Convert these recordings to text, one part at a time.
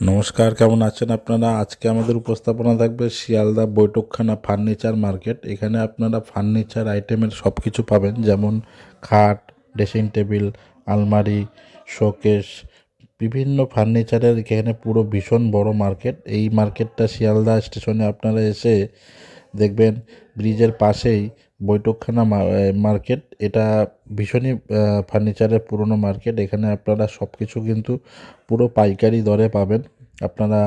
নমস্কার, কেমন আছেন আপনারা? আজকে আমাদের উপস্থাপনা থাকবে শিয়ালদা বৈঠকখানা ফার্নিচার মার্কেট। এখানে আপনারা ফার্নিচার আইটেমের সব কিছু পাবেন, যেমন খাট, ড্রেসিং টেবিল, আলমারি, শোকেস, বিভিন্ন ফার্নিচারের এখানে পুরো ভীষণ বড় মার্কেট। এই মার্কেটটা শিয়ালদা স্টেশনে আপনারা এসে দেখবেন, ব্রিজের পাশেই বৈঠকখানা মার্কেট। এটা ভীষণই ফার্নিচারের পুরনো মার্কেট। এখানে আপনারা সব কিছু কিন্তু পুরো পাইকারি দরে পাবেন। আপনারা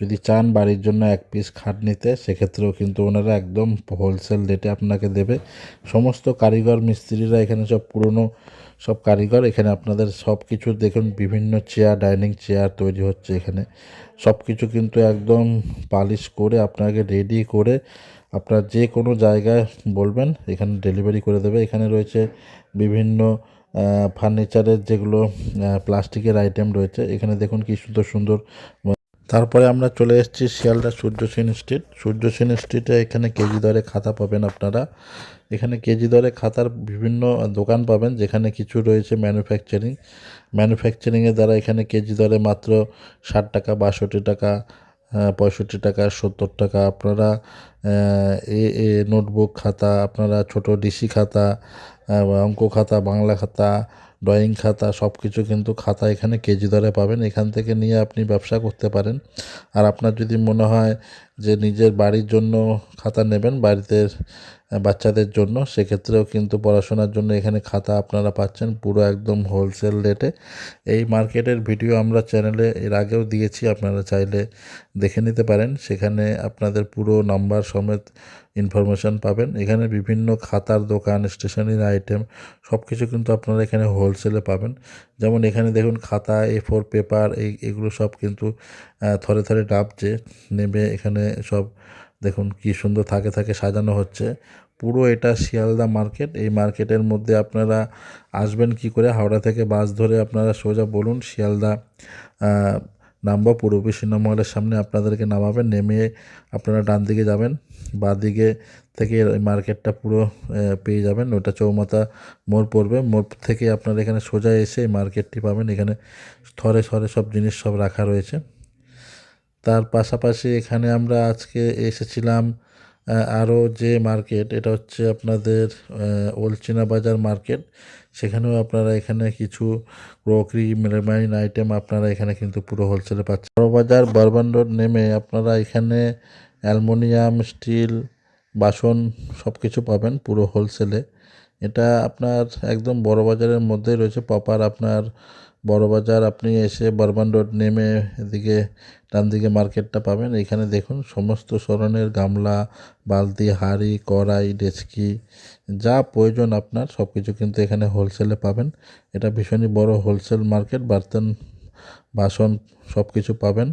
যদি চান বাড়ির জন্য এক পিস খাট নিতে, সেক্ষেত্রেও কিন্তু ওনারা একদম হোলসেল রেটে আপনাকে দেবে। সমস্ত কারিগর মিস্ত্রিরা এখানে সব পুরনো সব কারিগর। এখানে আপনাদের সব কিছু দেখুন, বিভিন্ন চেয়ার ডাইনিং চেয়ার তৈরি হচ্ছে এখানে। সব কিছু কিন্তু একদম পালিশ করে আপনাকে রেডি করে আপনার যে কোনো জায়গায় বলবেন, এখানে ডেলিভারি করে দেবে। এখানে রয়েছে বিভিন্ন ফার্নিচারের যেগুলো প্লাস্টিকের আইটেম রয়েছে। এখানে দেখুন কি সুন্দর সুন্দর। তারপরে আমরা চলে এসেছি শিয়ালদা সূর্যসেন স্ট্রিট সূর্যসেন স্ট্রিটে এখানে কেজি দরে খাতা পাবেন আপনারা। এখানে কেজি দরে খাতার বিভিন্ন দোকান পাবেন, যেখানে কিছু রয়েছে ম্যানুফ্যাকচারিং ম্যানুফ্যাকচারিংয়ের দ্বারা এখানে কেজি দরে মাত্র ষাট টাকা, বাষট্টি টাকা পঁয়ষট্টি টাকা সত্তর টাকা আপনারা এ নোটবুক খাতা আপনারা ছোট ডিসি খাতা অঙ্ক খাতা, বাংলা খাতা, ড্রয়িং খাতা সব কিছু কিন্তু খাতা এখানে কেজি দরে পাবেন। এখান থেকে নিয়ে আপনি ব্যবসা করতে পারেন। আর আপনার যদি মনে হয় যে নিজের বাড়ির জন্য খাতা নেবেন, বাড়িতে বাচ্চাদের জন্য, সেক্ষেত্রেও কিন্তু পড়াশোনার জন্য এখানে খাতা আপনারা পাচ্ছেন পুরো একদম হোলসেল রেটে এই মার্কেটের ভিডিও আমরা চ্যানেলে এর আগেও দিয়েছি, আপনারা চাইলে দেখে নিতে পারেন। সেখানে আপনাদের পুরো নাম্বার সমেত ইনফরমেশান পাবেন। এখানে বিভিন্ন খাতার দোকান স্টেশনারি আইটেম সব কিছু কিন্তু আপনারা এখানে হোলসেলে পাবেন। যেমন এখানে দেখুন খাতা এ ফোর পেপার এই, এগুলো সব কিন্তু থরে থরে ডাবছে নেবে এখানে সব দেখুন কি সুন্দর থাকে থাকে সাজানো হচ্ছে। পুরো এটা শিয়ালদা মার্কেট, এই মার্কেটের মধ্যে আপনারা আসবেন কি করে, হাওড়া থেকে বাস ধরে আপনারা সোজা বলুন শিয়ালদা নামবো পূর্ব সিনেমা হলের সামনে আপনাদেরকে নামাবেন, নেমে আপনারা ডান দিকে যাবেন, বা দিকে থেকে মার্কেটটা পুরো পেয়ে যাবেন, ওটা চৌমাথা মোড় পড়বে, মোড় থেকে আপনারা এখানে সোজা এসে মার্কেটটি পাবেন, এখানে থরে থরে সব জিনিস সব রাখা রয়েছে। তার পাশাপাশি এখানে আমরা আজকে এসেছিলাম আরও যে মার্কেট, এটা হচ্ছে আপনাদের ওলচিনা বাজার মার্কেট। সেখানেও আপনারা এখানে কিছু ক্রোকরি, মেলামাইন আইটেম আপনারা এখানে কিন্তু পুরো হোলসেলে পাচ্ছেন। বড়বাজার, বারবান রোড নেমে আপনারা এখানে অ্যালমোনিয়াম, স্টিল, বাসন সব কিছু পাবেন পুরো হোলসেলে। এটা আপনার একদম বড় বাজারের মধ্যেই রয়েছে, প্রপার আপনার বড় বাজার আপনি এসে বারবান রোড নেমে এদিকে ডান দিকে মার্কেটটা পাবেন। এখানে দেখুন সমস্ত ধরনের গামলা, বালতি, হাঁড়ি, কড়াই, ডেচকি, যা প্রয়োজন আপনার সব কিছু কিন্তু এখানে হোলসেলে পাবেন। এটা ভীষণই বড় হোলসেল মার্কেট, বার্তন বাসন সব কিছু পাবেন।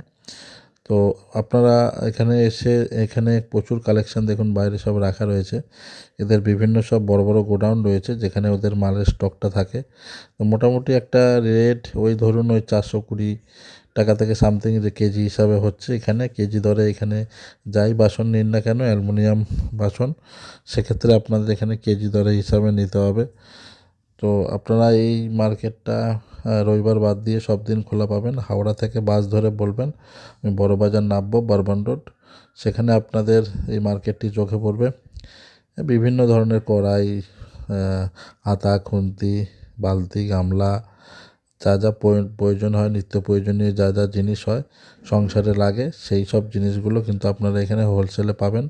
তো আপনারা এখানে এসে এখানে প্রচুর কালেকশন দেখুন, বাইরে সব রাখা রয়েছে। এদের বিভিন্ন সব বড় বড় গোডাউন রয়েছে, যেখানে ওদের মালের স্টকটা থাকে। তো মোটামুটি একটা রেট ওই ধরুন ওই চারশো কুড়ি টাকা থেকে সামথিং যে কেজি হিসাবে হচ্ছে এখানে। কেজি দরে এখানে যাই বাসন নিন না কেন, অ্যালুমিনিয়াম বাসন, সেক্ষেত্রে আপনাদের এখানে কেজি দরে হিসাবে নিতে হবে। তো আপনারা এই মার্কেটটা রবিবার বাদ দিয়ে সব দিন খোলা পাবেন। হাওড়া থেকে বাস ধরে বলবেন, আমি বড়বাজার নামবো, বারবান রোড। সেখানে আপনাদের এই মার্কেটটি চোখে পড়বে। বিভিন্ন ধরনের কড়াই আতা, খুন্তি, বালতি, গামলা, যা যা প্রয়োজন হয়, নিত্য প্রয়োজনীয় যা যা জিনিস হয়, সংসারে লাগে, সেই সব জিনিসগুলো কিন্তু আপনারা এখানে হোলসেলে পাবেন।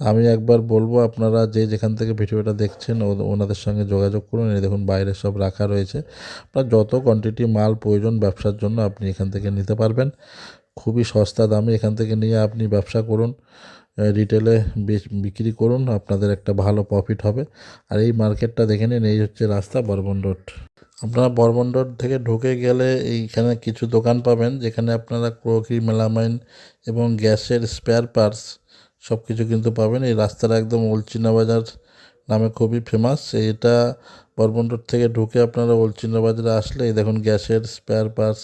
আমি একবার বলব আপনারা যে যেখান থেকে ভিডিওটা দেখছেন ওনাদের সঙ্গে যোগাযোগ করুন। এই দেখুন বাইরে সব রাখা রয়েছে। আপনার যত কোয়ান্টিটি মাল প্রয়োজন ব্যবসার জন্য আপনি এখান থেকে নিতে পারবেন। খুবই সস্তা দামে এখান থেকে নিয়ে আপনি ব্যবসা করুন। রিটেলে বিক্রি করুন, আপনাদের একটা ভালো প্রফিট হবে। আর এই মার্কেটটা দেখে নিন, এই হচ্ছে রাস্তা বর্মন রোড। আপনারা বর্মন রোড থেকে ঢুকে গেলে এইখানে কিছু দোকান পাবেন, যেখানে আপনারা ক্রোকরি মেলামাইন এবং গ্যাসের স্পেয়ার পার্টস সব কিছু কিন্তু পাবেন। এই রাস্তাটা একদম ওলচিনা বাজার নামে খুবই ফেমাস এটা বর্মন রোড থেকে ঢুকে আপনারা ওলচিনা বাজারে আসলে এই দেখুন গ্যাসের স্পেয়ার পার্টস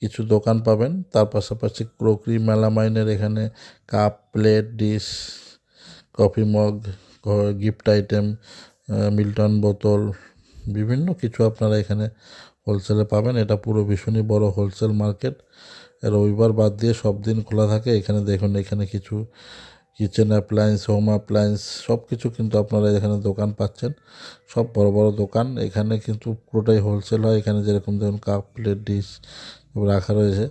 কিছু দোকান পাবেন। তার পাশাপাশি ক্রোকরি, মেলামাইনের এখানে cup plate dish coffee mug gift item Milton বোতল, বিভিন্ন কিছু আপনারা এখানে হোলসেলে পাবেন। এটা পুরো ভীষণই বড় হোলসেল মার্কেট রবিবার বাদ দিয়ে সব দিন খোলা থাকে। এখানে দেখুন, এখানে কিছু কিচেন অ্যাপ্লায়েন্স হোম অ্যাপ্লায়েন্স সব কিছু কিন্তু আপনারা এখানে দোকান পাচ্ছেন। সব বড় বড় দোকান। এখানে কিন্তু পুরোটাই হোলসেল হয়। এখানে যেরকম ধরুন কাপ প্লেট ডিশ রাখা রয়েছে।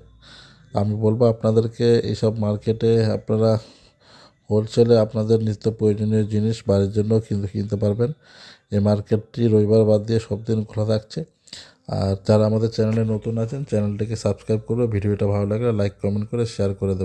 আমি বলব আপনাদেরকে এইসব মার্কেটে আপনারা হোলসেলে আপনাদের নিত্য প্রয়োজনীয় জিনিস বাড়ির জন্য কিন্তু কিনতে পারবেন। এই মার্কেটটি রবিবার বাদ দিয়ে সব দিন খোলা থাকছে। আর যারা আমাদের চ্যানেলে নতুন আছেন চ্যানেলটিকে সাবস্ক্রাইব করবে ভিডিওটা ভালো লাগলে লাইক কমেন্ট করে শেয়ার করে দেবেন।